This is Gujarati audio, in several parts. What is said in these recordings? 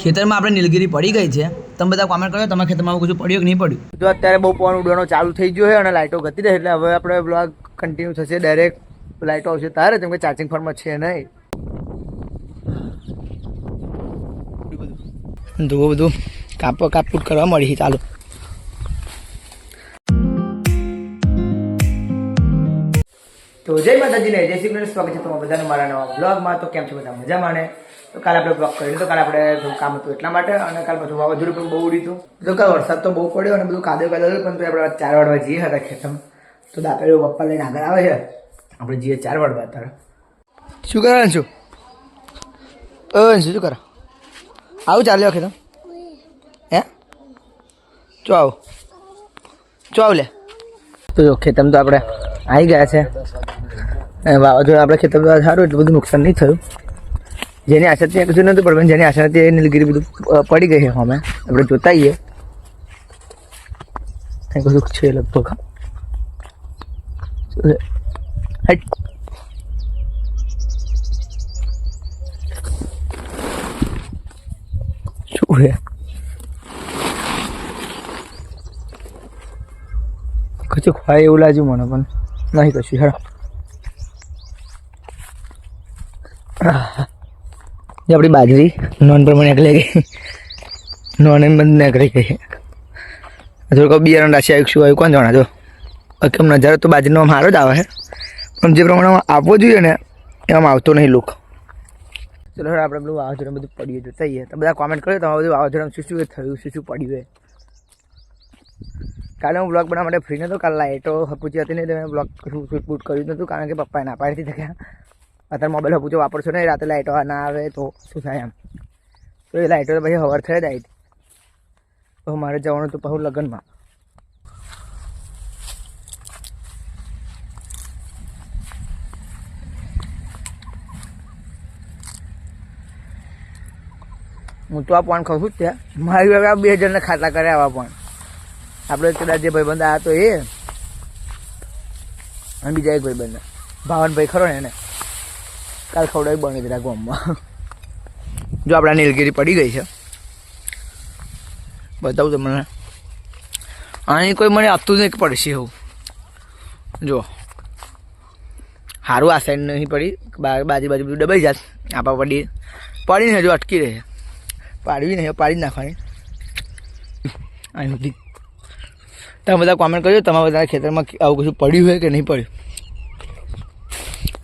ખેતરમાં આપણે નીલગીરી પડી ગઈ છે. તમે બધા કોમેન્ટ કરો તમારા ખેતરમાં આવું કશું પડ્યું કે નહીં પડ્યું? તો અત્યારે બહુ પવન ઉડવાનો ચાલુ થઈ ગયો છે અને લાઇટો ગતી રહે એટલે હવે આપણે બ્લોગ કન્ટિન્યુ થશે. ડાયરેક્ટ લાઇટો આવશે તારે કેમ કે ચાર્જિંગ ફોનમાં છે નહીં. ધોવું બધું કાપ કાપકૂટ કરવા મળી છે. ચાલો. તો જય માતાજીને જય શ્રી કૃષ્ણ. સ્વાગત છે તમારા બધાનું મારા નવા બ્લોગમાં તો કેમ છે બધા? મજામાં ને? તો કાલે આપણે બ્લોક કર્યું તો કાલે આપણે થોડું કામ હતું એટલા માટે અને કાલે બધું વાવાઝોડું પણ બહુ ઉડ્યું તો કાલે વરસાદ તો બહુ પડ્યો અને બધું કાદવ કાદવ પણ તો આપણે ચાર વાળવા જઈએ હતા ખેતમ તો દાપેલો પપ્પા લઈને આગળ આવે છે. આપણે જઈએ ચાર વાળવા અત્યારે શું કરે છું અ શું કરો? આવું ચાલ્યો ખેતમ હે? ચો આવું. ચો આવ લે. તો જો ખેતમ તો આપણે આવી ગયા છે. વાવાઝોડું આપણે ખેતમ સારું, એટલું બધું નુકસાન નહીં થયું. જેની આશા ત્યાં કશું નહોતું પણ જેની આશા હતી એ નીલગીરી બધું પડી ગઈ છે અમે આપણે જોતા આવીએ કંઈ કશું છે લગભગ. શું કશું ખવાય એવું લાગ્યું મને, પણ નહીં કશું. હેડો. જે આપણી બાજરી નોન પ્રમાણે નીકળી ગઈ. નોન એમ બંધ નીકળી ગઈ. થોડુંક બિયારણ રાશિ આવ્યું શું આવ્યું કોણ જાણે જો કેમ નજારો તો બાજરીનો સારો જ આવે છે. પણ જે પ્રમાણે આપવો જોઈએ ને, એમાં આવતો નહીં લુક ચલો આપણે પેલું વાવાઝોડું બધું પડીએ જોતા થઈએ તો બધા કોમેન્ટ કર્યો તમારે બધું વાવાઝોડામાં શું શું થયું, શું શું પડ્યું કાલે હું બ્લોગ બનાવવા માટે ફ્રી નહોતો કાલે લાઇટો હપુચી હતી નહીં, તો મેં બ્લોગ શૂટ બૂટ કર્યું નહોતું કારણ કે પપ્પાએ ના પાડી હતી કે અત્યારે મોબાઈલ હપુચો વાપરશો નહીં, રાતે લાઇટો ના આવે તો શું થાય એમ. તો એ લાઇટો પછી હવાર થઈ જાય તો મારે જવાનું હતું પછી લગ્નમાં. હું તો આ પણ ખાઉં છું જ ત્યાં. મારી હવે આ બે જણને ખાતા કરે આવા પણ આપણે કદાચ જે ભાઈબંધ આવ્યા તો એ. અને બીજા એક ભાઈબંધ ભાવનભાઈ ખરો ને એને. કાલ ખવડાવી બની જરા ગામમાં જો આપણા નીલગીરી પડી ગઈ છે. બતાવું તમને. અહીં કોઈ મને આપતું નહીં પડશે એવું. જો. સારું આ સાઈડ નહીં પડી. બાજુ બાજુ બધું દબાઈ જાત. આપા પડી પડીને હજુ, અટકી રહે. પાડવી નહીં, પાડી નાખવાની. અહીં સુધી. તમે બધા કોમેન્ટ કરજો, તમારા બધા ખેતરમાં આવું કશું પડ્યું હોય કે નહીં પડ્યું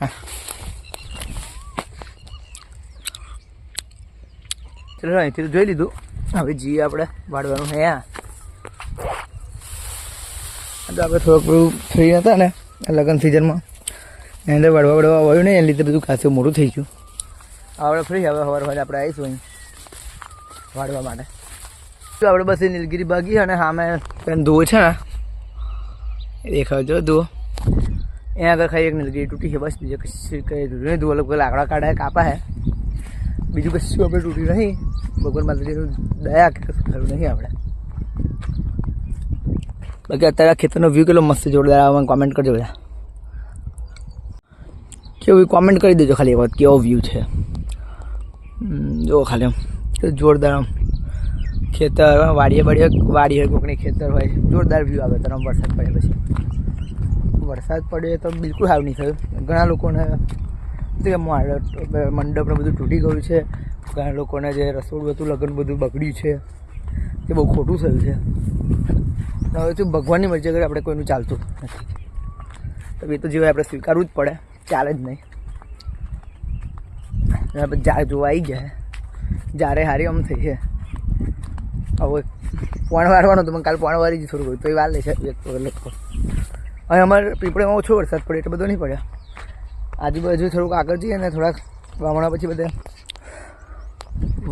હા. ચલો, અહીંથી જોઈ લીધું. હવે જઈએ આપણે વાળવાનું હે તો આપણે થોડુંક ફ્રી હતા ને લગ્ન સિઝનમાં એની અંદર વડવા વડવા આવ્યું નહીં એના લીધે બધું ખાસું મોટું થઈ ગયું. આપણે ફ્રી હવે સવાર સવારે આપણે આવીશું અહીં વાળવા માટે. તો આપણે બસ એ નીલગીરી ભાગી અને સામે પેન ધુઓ છે ને, એ દેખાડજો ધુઓ એ આગળ ખાલી એક નીલગીરી તૂટી છે, બસ બીજે કઈ તૂટ્યું નહીં. ધુઓ લોકો લાકડા કાઢે, કાપા હે બીજું કશું આપણે તૂટ્યું નહીં. ભગવાન માતાજીનું દયા કે કશું થયું નહીં આપણે. બાકી અત્યારે આ ખેતરનો વ્યૂ કેટલો મસ્ત જોરદાર આવે કોમેન્ટ કરજો બધા. કેવું કોમેન્ટ કરી દેજો ખાલી એક વખત કેવો વ્યૂ છે. જો ખાલી આમ જોરદાર આમ. ખેતર વાડીએ વાડીએ વાડી હોય કોકની ખેતર હોય, જોરદાર વ્યૂ આવે તરમ વરસાદ પડે પછી. વરસાદ પડ્યો તો બિલકુલ સારું નહીં થયું. ઘણા લોકોને કે મંડપને બધું તૂટી ગયું છે. ઘણા લોકોને જે રસોડું હતું, લગ્ન બધું બગડ્યું છે. એ બહુ ખોટું થયું છે. હવે શું ભગવાનની મરજી કરે આપણે કોઈનું ચાલતું નથી. તો એ તો જે આપણે સ્વીકારવું જ પડે. ચાલે જ નહીં. આપણે જા જોવા આવી ગયા જ્યારે હારી આમ થઈ છે હવે પોણ વારવાનો તો મને કાલ પોણ વારી જ થોડું તો એ વાર લે છે લોકો હવે અમારે પીપળેમાં ઓછો વરસાદ પડે એટલો બધો નહીં પડ્યો. આજુબાજુ થોડુંક આગળ જઈએ ને થોડાક વામણા પછી બધે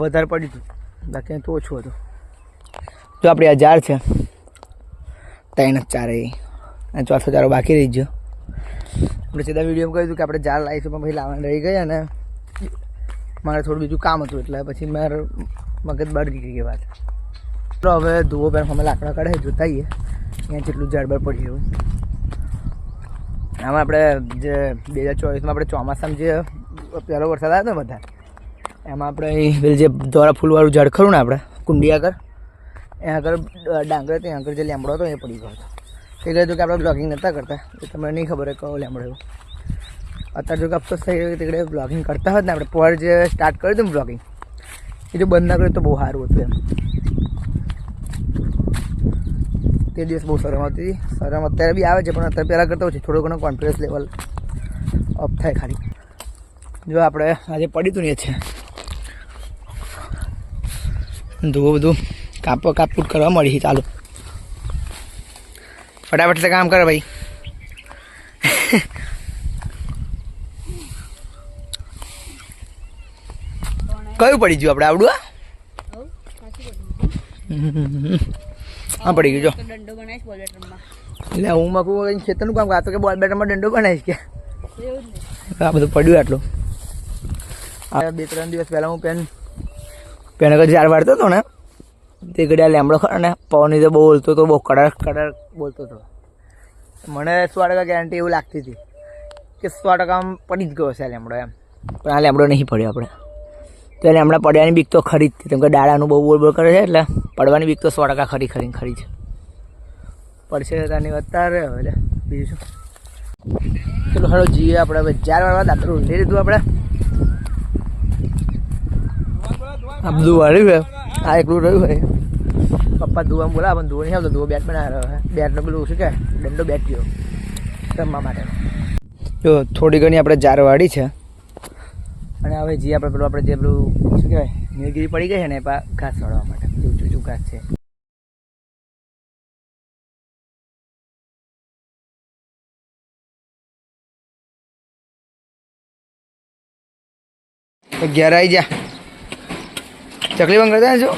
વધારે પડ્યું હતું બાકી તો ઓછું હતું. જો આપણી આ ઝાડ છે. ત્રણ જ ચારે અને ચોથો ચારો બાકી રહી ગયો. આપણે સીધા વીડિયો કહ્યું હતું કે આપણે ઝાડ લાવીશું પણ પછી લાવવાનું રહી ગયા અને મારે થોડું બીજું કામ હતું, એટલે પછી મારે મગજ બળગી ગઈ વાત. તો હવે ધુવો પહેલાં અમે લાકડા કાઢે, જોતાઈએ. ત્યાં જેટલું ઝાડ બાર પડ્યું. એવું આમાં આપણે જે બે હજાર ચોવીસમાં આપણે ચોમાસામાં જે પહેલો વરસાદ આવ્યો હતો બધા, એમાં આપણે પેલું જે દોરા ફૂલવાળું ઝાડ ખરું ને આપણે કુંડી આગળ એ આગળ ડાંગર ત્યાં આગળ જે લેમડો હતો એ પડી ગયો હતો. એટલે જો કે આપણે બ્લોગિંગ નહોતા કરતા, એ તમને નહીં ખબર હોય કયો લેમડો એવો. અત્યારે જો કે અફસોસ થઈ ગયો કે બ્લોગિંગ કરતા હોત ને આપણે, પર જે સ્ટાર્ટ કર્યું હતું બ્લોગિંગ એ જો બંધ ના કર્યું તો બહુ સારું હતું એમ. તે દિવસ બહુ શરમ આવતી હતી. શરમ અત્યારે બી આવે છે પણ અત્યારે પહેલાં કરતા છે થોડો ઘણો કોન્ફિડન્સ લેવલ અપ થાય ખાલી. જો આપણે આજે પડી તું છે. ધોવું બધું કાપ કાપકૂટ કરવા મળી છે ચાલો. ફટાફટ સે કામ કર ભાઈ. કયું પડી ગયું આપણે આવડું આ? હા પડી ગયું જો. દંડો બનાવીશ બોલ બેટરમાં એટલે હું મકું ખેતરનું કામ કરતો કે બોલ બેટરમાં દંડો બનાવીશ કે આ બધું પડ્યું આટલું. આ બે ત્રણ દિવસ પહેલાં હું પેન પેન આગળ ઝાડ વાળતો હતો ને તે ઘડિયા લેમડો ખરો ને પવન તો બહુ બોલતો હતો બહુ કડક કડક બોલતો હતો. મને સો ટકા ગેરંટી એવું લાગતી હતી કે સો ટકા આમ પડી જ ગયો છે આ લેમડો એમ. પણ આ લેમડો નહીં પડ્યો આપણે. તો એને હમણાં પડવાની બીક તો ખરી જ કેમ કે દાડાનું બહુ બોલ કરે છે એટલે પડવાની બીક તો સો ટકા ખરી ખરી ખરી છે. પડશે તાની અત્યારે એટલે લે, બીજું શું? ચલો હળો જીએ આપણે હવે. ચાર વાળવા દાતરું લઈ લીધું આપણે. આ બધું વાળ્યું છે. આ એકલું રહ્યું હોય. પપ્પા ધોવા બોલા પણ ધોવા નહીં આવતો ધોવા બેટ બનાવી રહ્યો છે બેટનો પેલું શું કે દંડો બેટ ગયો રમવા માટે જો, થોડી ઘણી આપણે જાર વાળી છે. અને હવે જે આપણે પેલું આપણે જે પેલું શું કહેવાય નીલગીરી પડી ગઈ છે ને એ ઘાસ વાળવા માટે. જે ઊંચું ઊંચું ઘાસ છે. ઘેર આવી જા ચકલી બંધ કરતા છો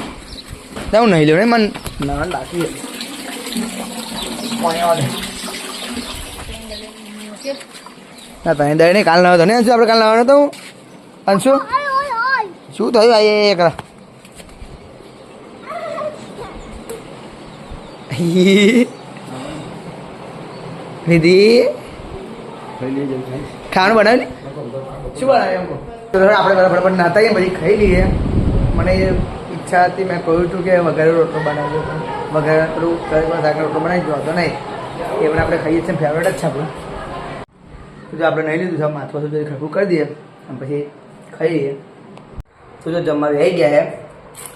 હું નહીં લ્યો ને મન ના બાકી. ના તને દઈ નહીં કાલ ના હતો ને અંશુ આપણે કાલ લાવવાનો તો હું? અંશુ શું? થયું? આ એક નિધિ ખાવાનું બનાવ્યું શું હવે આપણે બરાબર નાતા એ પછી ખાઈ લઈએ. મને ઈચ્છા હતી મેં કહ્યું હતું કે વઘારે રોટલો બનાવજો વઘારે પેલું શાકનો રોટલો બનાવી દો તો નહીં. એ પણ આપણે ખાઈએ છીએ ફેવરેટ જ છે આપણું. તો જો આપણે નહીં લીધું છે માથું સુધી ખરખું કરી દઈએ. અને પછી ખાઈ લઈએ. તો જો જમવા આવી ગયા છે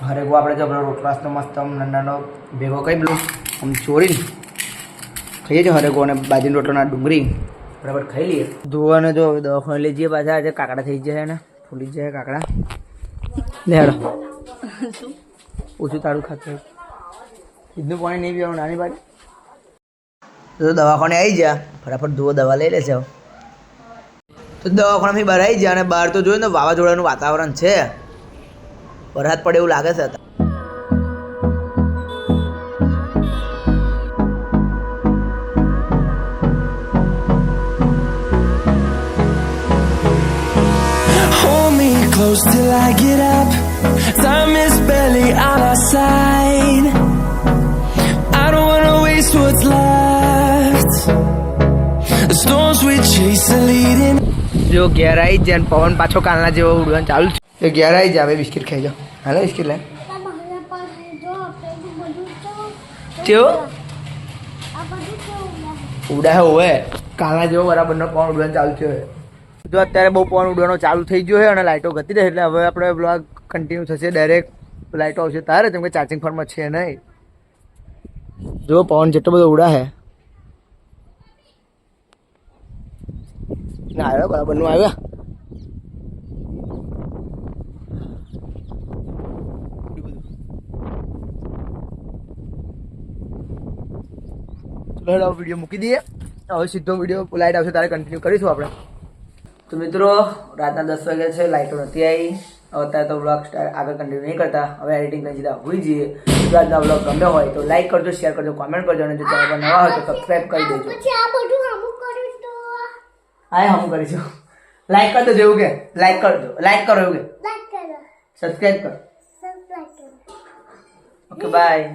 હરેકો આપણે જો પેલો રોટલાસનો મસ્ત નાનો ભેગો કરી પેલું આમ ચોરીને ખાઈએ છીએ હરેકો અને બાજરીનો રોટલાના ડુંગળી. બરાબર, ખાઈ લઈએ. ધોવાને જો દવાખાને લઈ જઈએ પાછા. આજે કાકડા થઈ જાય ને. ફૂલી જાય કાકડા. લે હેડો ઓછું તારું ખાતું ઈદનું પાણી નહીં પીવાનું, નાની બાજુ તો દવાખાને આવી જા ફટાફટ ધોવો દવા લઈ લેશે. તો દવાખાનાથી બહાર આવી ગયા અને બહાર તો જોયું ને વાવાઝોડાનું વાતાવરણ છે વરસાદ પડે એવું લાગે છે close till I get up. Time is barely on our side. I don't wanna waste what's left. The storms we chase are leading. જો ઘેર આવી જ જાય પવન પાછો કાલના જેવો ઉડવાનું ચાલુ છે. તો ઘેર આવી જાય હવે બિસ્કિટ ખાઈ જાઓ. હાલો બિસ્કિટ લે કેવો ઉડા હોય કાલના જેવો બરાબરનો પવન ઉડવાનું ચાલુ થયો છે. જો અત્યારે બહુ પવન ઉડવાનો ચાલુ થઈ ગયો છે અને લાઇટો ગતી રહે એટલે હવે આપણે બ્લોગ કન્ટિન્યુ થશે. ડાયરેક્ટ લાઇટો આવશે તારે કેમ કે ચાર્જિંગ ફોનમાં છે નહીં. જો પવન જેટલો બધો ઉડા છે ના આવ્યો બરાબરનું આવ્યા ચલો વીડિયો મૂકી દઈએ હવે સીધો વીડિયો લાઇટ આવશે તારે કન્ટિન્યુ કરીશું આપણે તો મિત્રો રાતના દસ વાગ્યા છે લાઇટો નથી આવી હવે અત્યારે તો બ્લોગ આગળ કન્ટિન્યુ નહીં કરતા. હવે એડિટિંગ કરી દીધા. હોઈ જઈએ. જો આજના બ્લોગ ગમ્યો હોય તો લાઇક કરજો શેર કરજો કોમેન્ટ કરજો અને જો ચેનલ પર નવા હોય તો સબસ્ક્રાઈબ કરી દેજો પછી આ બધું હમું કર્યું તો હા હમ કરીશું લાઈક કર દો જેવું કે? લાઈક કરજો લાઈક કરો એવું કે? લાઈક કરો. સબસ્ક્રાઈબ કરો. સબસ્ક્રાઇબ કરો. Okay bye